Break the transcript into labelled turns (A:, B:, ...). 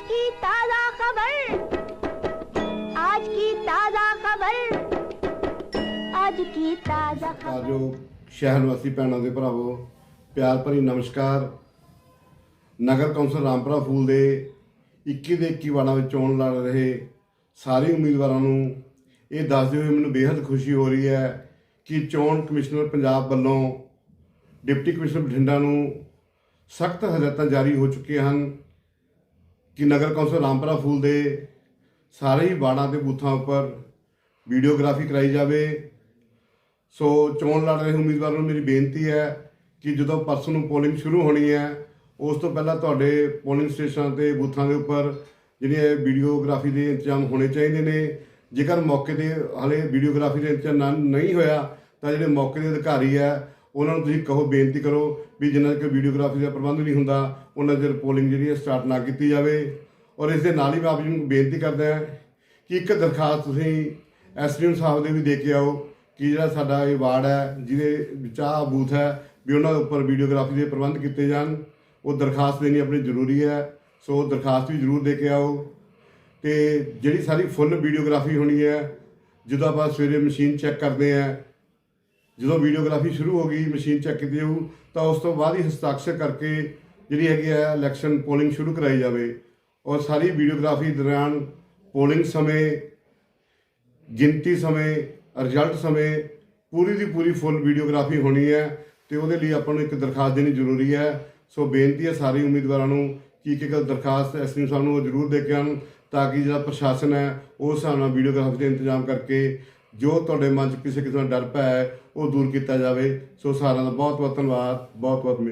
A: आज की ताजा खबर। आज की ताजा खबर। आज की ताजा खबर।
B: ਜੋ ਸ਼ਹਿਰ ਵਾਸੀ ਭੈਣਾਂ ਦੇ ਭਰਾਵੋ ਪਿਆਰ ਭਰੀ ਨਮਸਕਾਰ ਨਗਰ ਕੌਂਸਲ ਰਾਮਪੁਰਾ 21 ਦੇ 21 ਵਾਰਡਾਂ ਵਿੱਚ ਚੋਣ ਲੜ ਰਹੇ ਸਾਰੇ ਉਮੀਦਵਾਰਾਂ ਨੂੰ ਇਹ ਦੱਸਦੇ ਹੋਏ ਮੈਨੂੰ ਬੇਹੱਦ ਖੁਸ਼ੀ ਹੋ ਰਹੀ ਹੈ ਕਿ ਚੋਣ ਕਮਿਸ਼ਨਰ ਪੰਜਾਬ ਵੱਲੋਂ ਡਿਪਟੀ ਕਮਿਸ਼ਨਰ ਬਠਿੰਡਾ ਨੂੰ ਸਖਤ ਹਦਾਇਤਾਂ ਜਾਰੀ ਹੋ ਚੁੱਕੀਆਂ ਹਨ ਕਿ ਨਗਰ ਕੌਂਸਲ ਰਾਮਪੁਰਾ ਫੂਲ ਦੇ ਸਾਰੇ ਹੀ ਵਾਰਡਾਂ ਤੇ ਬੂਥਾਂ ਉੱਪਰ ਵੀਡੀਓਗ੍ਰਾਫੀ ਕਰਾਈ ਜਾਵੇ। ਸੋ ਚੋਣ ਲੜ ਰਹੇ ਉਮੀਦਵਾਰਾਂ ਨੂੰ ਮੇਰੀ ਬੇਨਤੀ ਹੈ ਕਿ ਜਦੋਂ ਪਰਸੋਂ ਨੂੰ ਪੋਲਿੰਗ ਸ਼ੁਰੂ ਹੋਣੀ ਹੈ, ਉਸ ਤੋਂ ਪਹਿਲਾਂ ਤੁਹਾਡੇ ਪੋਲਿੰਗ ਸਟੇਸ਼ਨਾਂ ਤੇ ਬੂਥਾਂ ਦੇ ਉੱਪਰ ਜਿਹੜੀਆਂ ਵੀਡੀਓਗ੍ਰਾਫੀ ਦੇ ਇੰਤਜ਼ਾਮ ਹੋਣੇ ਚਾਹੀਦੇ ਨੇ। ਜੇਕਰ ਮੌਕੇ ਤੇ ਹਲੇ ਵੀਡੀਓਗ੍ਰਾਫੀ ਦੇ ਇੰਤਜ਼ਾਮ ਨਹੀਂ ਹੋਇਆ, ਤਾਂ ਜਿਹੜੇ ਮੌਕੇ ਦੇ ਅਧਿਕਾਰੀ ਹੈ ਉਹਨਾਂ ਨੂੰ ਤੁਸੀਂ ਕਹੋ, ਬੇਨਤੀ ਕਰੋ ਵੀ ਜਿਨ੍ਹਾਂ ਚਿਰ ਵੀਡੀਓਗ੍ਰਾਫੀ ਦਾ ਪ੍ਰਬੰਧ ਨਹੀਂ ਹੁੰਦਾ, ਉਹਨਾਂ ਚਿਰ ਪੋਲਿੰਗ ਜਿਹੜੀ ਹੈ ਸਟਾਰਟ ਨਾ ਕੀਤੀ ਜਾਵੇ। ਔਰ ਇਸ ਦੇ ਨਾਲ ਹੀ ਮੈਂ ਆਪ ਜੀ ਨੂੰ ਬੇਨਤੀ ਕਰਦਾ ਹਾਂ ਕਿ ਇੱਕ ਦਰਖਾਸਤ ਤੁਸੀਂ ਐਸਡੀਐਮ ਸਾਹਿਬ ਦੇ ਵੀ ਦੇ ਕੇ ਆਓ ਕਿ ਜਿਹੜਾ ਸਾਡਾ ਇਹ ਵਾਰਡ ਹੈ, ਜਿਹਦੇ ਵਿੱਚ ਬੂਥ ਹੈ, ਵੀ ਉਹਨਾਂ ਦੇ ਉੱਪਰ ਵੀਡੀਓਗ੍ਰਾਫੀ ਦੇ ਪ੍ਰਬੰਧ ਕੀਤੇ ਜਾਣ। ਉਹ ਦਰਖਾਸਤ ਦੇਣੀ ਆਪਣੀ ਜ਼ਰੂਰੀ ਹੈ, ਸੋ ਉਹ ਦਰਖਾਸਤ ਵੀ ਜ਼ਰੂਰ ਦੇ ਕੇ ਆਓ। ਤੇ ਜਿਹੜੀ ਸਾਰੀ ਫੁੱਲ ਵੀਡੀਓਗ੍ਰਾਫੀ ਹੋਣੀ ਹੈ, ਜਦੋਂ ਆਪਾਂ ਸਵੇਰੇ ਮਸ਼ੀਨ ਚੈੱਕ ਕਰਦੇ ਆ ਜਦੋਂ ਵੀਡੀਓਗ੍ਰਾਫੀ ਸ਼ੁਰੂ ਹੋ ਗਈ, ਮਸ਼ੀਨ ਚੈੱਕ ਕੀਤੀ ਜਾਊ ਤਾਂ ਉਸ ਤੋਂ ਬਾਅਦ ਹੀ ਹਸਤਾਖਰ ਕਰਕੇ ਜਿਹੜੀ ਹੈਗੀ ਹੈ ਇਲੈਕਸ਼ਨ ਪੋਲਿੰਗ ਸ਼ੁਰੂ ਕਰਾਈ ਜਾਵੇ। ਔਰ ਸਾਰੀ ਵੀਡੀਓਗ੍ਰਾਫੀ ਦੌਰਾਨ ਪੋਲਿੰਗ ਸਮੇਂ, ਗਿਣਤੀ ਸਮੇਂ ਰਿਜ਼ਲਟ ਸਮੇਂ, ਪੂਰੀ ਦੀ ਪੂਰੀ ਫੁੱਲ ਵੀਡੀਓਗ੍ਰਾਫੀ ਹੋਣੀ ਹੈ ਤੇ ਉਹਦੇ ਲਈ ਆਪਾਂ ਨੂੰ ਇੱਕ ਦਰਖਾਸਤ ਦੇਣੀ ਜ਼ਰੂਰੀ ਹੈ। ਸੋ ਬੇਨਤੀ ਹੈ ਸਾਰੇ ਉਮੀਦਵਾਰਾਂ ਨੂੰ ਕਿ ਇੱਕ ਇੱਕ ਦਰਖਾਸਤ ਐਸਪੀ ਸਾਹਿਬ ਨੂੰ ਉਹ ਜ਼ਰੂਰ ਦੇ ਕੇ ਆਉਣ ਤਾਂ ਕਿ ਜਿਹੜਾ ਪ੍ਰਸ਼ਾਸਨ ਹੈ ਉਸ ਹਿਸਾਬ ਨਾਲ ਵੀਡੀਓਗ੍ਰਾਫੀ ਦੇ ਇੰਤਜ਼ਾਮ ਕਰਕੇ ਜੋ ਤੁਹਾਡੇ ਮਨ 'ਚ ਕਿਸੇ ਕਿਸਮ ਦਾ ਡਰ ਪਿਆ ਹੈ, ਉਹ ਦੂਰ ਕੀਤਾ ਜਾਵੇ। ਸੋ ਸਾਰਿਆਂ ਦਾ ਬਹੁਤ ਬਹੁਤ ਧੰਨਵਾਦ ਬਹੁਤ ਬਹੁਤ ਮਿਹਰ।